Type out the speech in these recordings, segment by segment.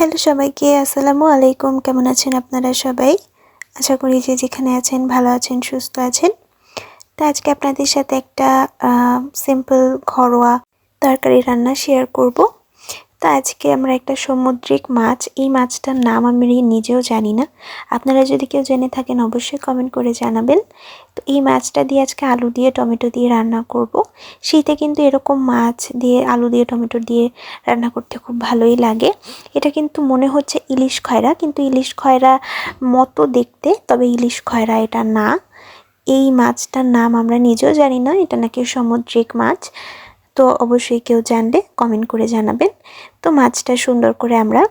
Hello সবাইকে, আসসালামু আলাইকুম। কেমন আছেন আপনারা সবাই? আশা করি যে যেখানে আছেন ভালো আছেন, সুস্থ আছেন। তো আজকে আপনাদের সাথে একটা সিম্পল ঘরোয়া তরকারি রান্না শেয়ার করব। তো আজকে আমরা একটা সামুদ্রিক মাছ। এই মাছটার নাম আমি নিজেও জানি না। আপনারা যদি কেউ জেনে থাকেন, অবশ্যই কমেন্ট করে জানাবেন। তো এই মাছটা দিয়ে আজকে আলু দিয়ে টমেটো দিয়ে রান্না করব। শীতে কিন্তু এরকম মাছ দিয়ে আলু দিয়ে টমেটো দিয়ে রান্না করতে খুব ভালোই লাগে। এটা কিন্তু মনে হচ্ছে ইলিশ খয়রা, কিন্তু ইলিশ খয়রা মতো দেখতে, তবে ইলিশ খয়রা এটা না। এই মাছটার নাম আমরা নিজেও জানি না। এটা নাকি সামুদ্রিক মাছ। তো অবশ্যই কেউ জানলে কমেন্ট করে জানাবেন। তো মাছটা সুন্দর করে আমরা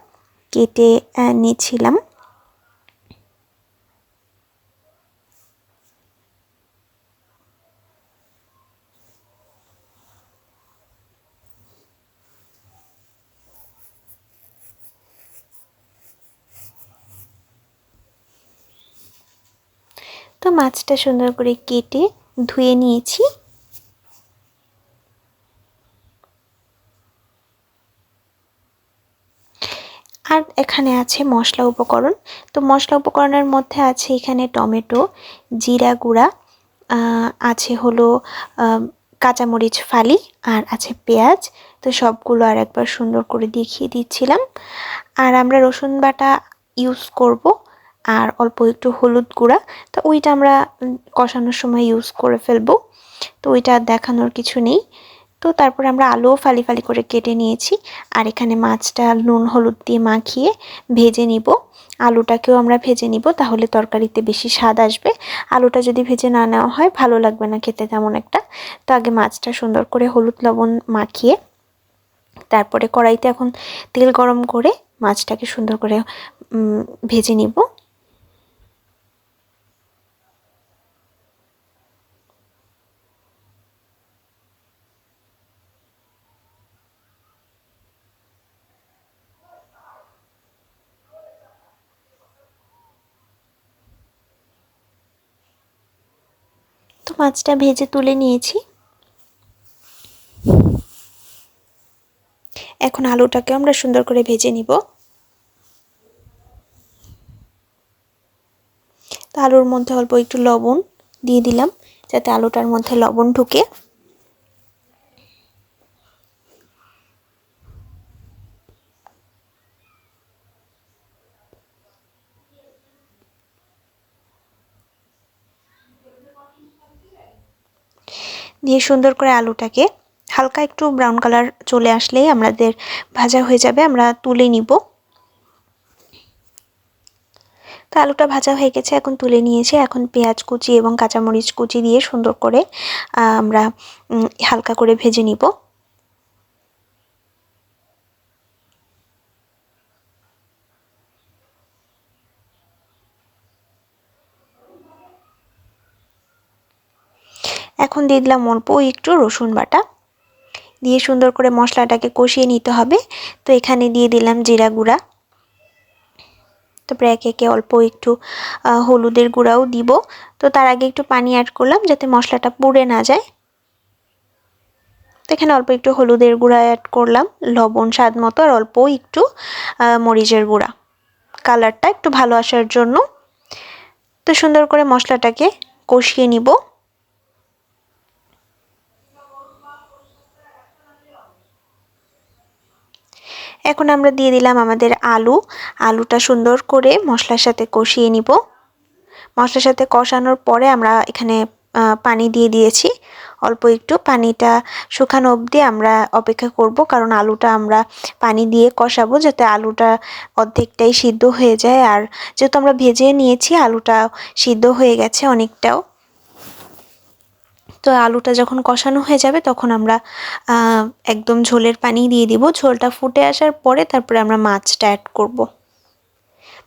কেটে নিয়েছিলাম তো মাছটা সুন্দর করে কেটে ধুয়ে নিয়েছি। আর এখানে আছে মশলা উপকরণ। তো মশলা উপকরণের মধ্যে আছে এখানে টমেটো, জিরা গুঁড়া আছে হলো কাঁচামরিচ ফালি আর আছে পেঁয়াজ। তো সবগুলো আর একবার সুন্দর করে দেখিয়ে দিচ্ছিলাম। আর আমরা রসুন বাটা ইউজ করব আর অল্প একটু হলুদ গুঁড়া। তো ওইটা আমরা কষানোর সময় ইউজ করে ফেলব। তো ওইটা দেখানোর কিছু নেই। তো তারপর আমরা আলুও ফালি ফালি করে কেটে নিয়েছি। আর এখানে মাছটা নুন, হলুদ দিয়ে মাখিয়ে ভেজে নিব। আলুটাকেও আমরা ভেজে নিব, তাহলে তরকারিতে বেশি স্বাদ আসবে। আলুটা যদি ভেজে না নেওয়া হয়, ভালো লাগবে না খেতে তেমন একটা। তো আগে মাছটা সুন্দর করে হলুদ লবণ মাখিয়ে, তারপরে কড়াইতে এখন তেল গরম করে মাছটাকে সুন্দর করে ভেজে নিব। মাছটা ভেজে তুলে নিয়েছি। এখন আলুটাকে আমরা সুন্দর করে ভেজে নিব। আলুর মধ্যে অল্প একটু লবণ দিয়ে দিলাম, যাতে আলুটার মধ্যে লবণ ঢুকে। দিয়ে সুন্দর করে আলুটাকে হালকা একটু ব্রাউন কালার চলে আসলেই আমাদের ভাজা হয়ে যাবে, আমরা তুলে নিব। তো আলুটা ভাজা হয়ে গেছে, এখন তুলে নিয়েছে। এখন পেঁয়াজ কুচি এবং কাঁচামরিচ কুচি দিয়ে সুন্দর করে আমরা হালকা করে ভেজে নিব। এখন দিয়ে দিলাম অল্প একটু রসুন বাটা। দিয়ে সুন্দর করে মশলাটাকে কষিয়ে নিতে হবে। তো এখানে দিয়ে দিলাম জিরা গুঁড়া। তারপরে একে একে অল্প একটু হলুদের গুঁড়াও দিব। তো তার আগে একটু পানি অ্যাড করলাম যাতে মশলাটা পুড়ে না যায়। তো এখানে অল্প একটু হলুদের গুঁড়া অ্যাড করলাম, লবণ স্বাদ মতো, আর অল্প একটু মরিচের গুঁড়া। কালারটা একটু ভালো আসার জন্য। তো সুন্দর করে মশলাটাকে কষিয়ে নিব। এখন আমরা দিয়ে দিলাম আমাদের আলু। আলুটা সুন্দর করে মশলার সাথে কষিয়ে নিব। মশলার সাথে কষানোর পরে আমরা এখানে পানি দিয়ে দিয়েছি। অল্প একটু পানিটা শুকানো অবধি আমরা অপেক্ষা করব, কারণ আলুটা আমরা পানি দিয়ে কষাবো যাতে আলুটা অর্ধেকটাই সিদ্ধ হয়ে যায়। আর যেহেতু আমরা ভেজে নিয়েছি, আলুটা সিদ্ধ হয়ে গেছে অনেকটাও। তো আলুটা যখন কষানো হয়ে যাবে, তখন আমরা একদম ঝোলের পানি দিয়ে দিব। ঝোলটা ফুটে আসার পরে তারপরে আমরা মাছটা অ্যাড করব।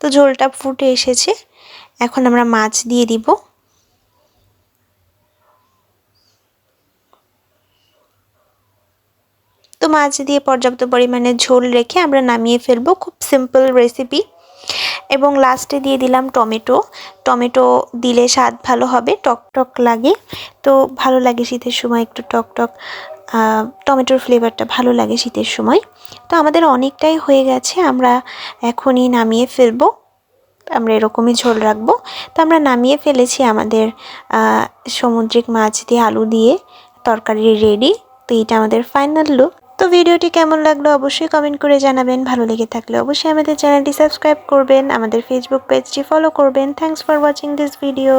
তো ঝোলটা ফুটে এসেছে। এখন আমরা মাছ দিয়ে দিব। তো মাছ দিয়ে পর্যাপ্ত পরিমাণে ঝোল রেখে আমরা নামিয়ে ফেলব। খুব সিম্পল রেসিপি এবং লাস্টে দিয়ে দিলাম টমেটো। টমেটো দিলে স্বাদ ভালো হবে, টক টক লাগে। তো ভালো লাগে শীতের সময় একটু টক টক টমেটোর ফ্লেভারটা ভালো লাগে শীতের সময়। তো আমাদের অনেকটাই হয়ে গেছে, আমরা এখনই নামিয়ে ফেলব। আমরা এরকমই ঝোল রাখব। তো আমরা নামিয়ে ফেলেছি আমাদের সামুদ্রিক মাছ দিয়ে আলু দিয়ে, তরকারি রেডি তো এইটা আমাদের ফাইনাল লুক তো ভিডিওটি কেমন লাগল অবশ্যই কমেন্ট করে জানাবেন। ভালো লেগে থাকলে অবশ্যই আমাদের চ্যানেলটি সাবস্ক্রাইব করবেন, আমাদের ফেসবুক পেজটি ফলো করবেন। Thanks for watching this video